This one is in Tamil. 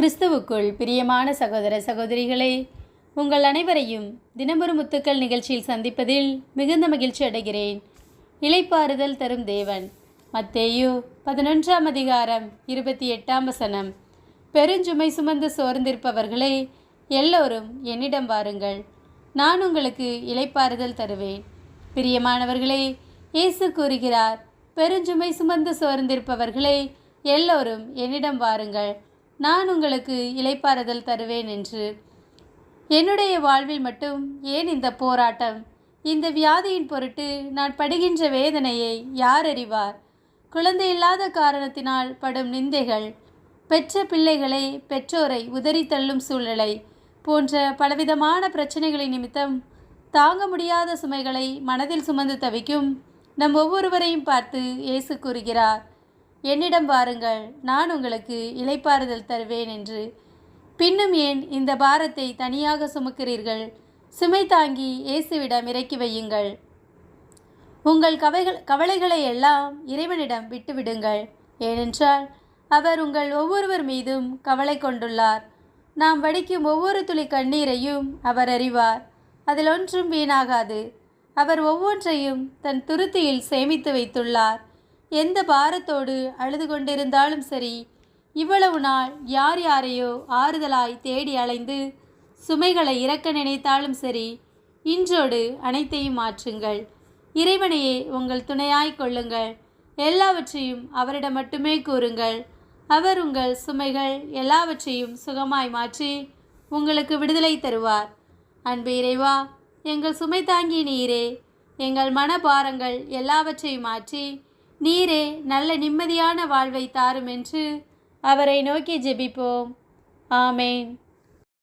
கிறிஸ்துவுக்குள் பிரியமான சகோதர சகோதரிகளே உங்கள் அனைவரையும் தினமொரு முத்துக்கள் நிகழ்ச்சியில் சந்திப்பதில் மிகுந்த மகிழ்ச்சி அடைகிறேன். இலைப்பாறுதல் தரும் தேவன். மத்தேயு பதினொன்றாம் அதிகாரம் இருபத்தி எட்டாம் வசனம். பெருஞ்சுமை சுமந்து சோர்ந்திருப்பவர்களே எல்லோரும் என்னிடம் வாருங்கள். நான் உங்களுக்கு இலைப்பாறுதல் தருவேன். பிரியமானவர்களே இயேசு கூறுகிறார் பெருஞ்சுமை சுமந்து சோர்ந்திருப்பவர்களே எல்லோரும் என்னிடம் வாருங்கள். நான் உங்களுக்கு இலைப்பாறுதல் தருவேன் என்று. என்னுடைய வாழ்வில் மட்டும் ஏன் இந்த போராட்டம்? இந்த வியாதியின் பொருட்டு நான் படுகின்ற வேதனையை யார் அறிவார்? குழந்தை இல்லாத காரணத்தினால் படும் நிந்தைகள் பெற்ற பிள்ளைகளை பெற்றோரை உதறி தள்ளும் சூழ்நிலை போன்ற பலவிதமான பிரச்சனைகளின் நிமித்தம் தாங்க முடியாத சுமைகளை மனதில் சுமந்து தவிக்கும் நம் ஒவ்வொருவரையும் பார்த்து இயேசு கூறுகிறார். என்னிடம் வாருங்கள் நான் உங்களுக்கு இலைப்பாறுதல் தருவேன் என்று. பின்னும் ஏன் இந்த பாரத்தை தனியாக சுமக்கிறீர்கள்? சுமை தாங்கி இயேசுவிடம் இறக்கி வையுங்கள். உங்கள் கவைகள் கவலைகளை எல்லாம் இறைவனிடம் விட்டுவிடுங்கள். ஏனென்றால் அவர் உங்கள் ஒவ்வொருவர் மீதும் கவலை கொண்டுள்ளார். நாம் வடிக்கும் ஒவ்வொரு துளி கண்ணீரையும் அவர் அறிவார். அதில் ஒன்றும் வீணாகாது. அவர் ஒவ்வொன்றையும் தன் துருத்தியில் சேமித்து வைத்துள்ளார். எந்த பாரத்தோடு அழுது கொண்டிருந்தாலும் சரி இவ்வளவு நாள் யார் யாரையோ ஆறுதலாய் தேடி அலைந்து சுமைகளை இறக்க நினைத்தாலும் சரி இன்றோடு அனைத்தையும் மாற்றுங்கள். இறைவனையே உங்கள் துணையாய் கொள்ளுங்கள். எல்லாவற்றையும் அவரிடம் மட்டுமே கூறுங்கள். அவர் உங்கள் சுமைகள் எல்லாவற்றையும் சுகமாய் மாற்றி உங்களுக்கு விடுதலை தருவார். அன்பு இறைவா எங்கள் சுமை தாங்கி நீரே எங்கள் மனபாரங்கள் எல்லாவற்றையும் மாற்றி நீரே நல்ல நிம்மதியான வாழ்வை தாரும் என்று அவரை நோக்கி ஜெபிப்போம். ஆமேன்.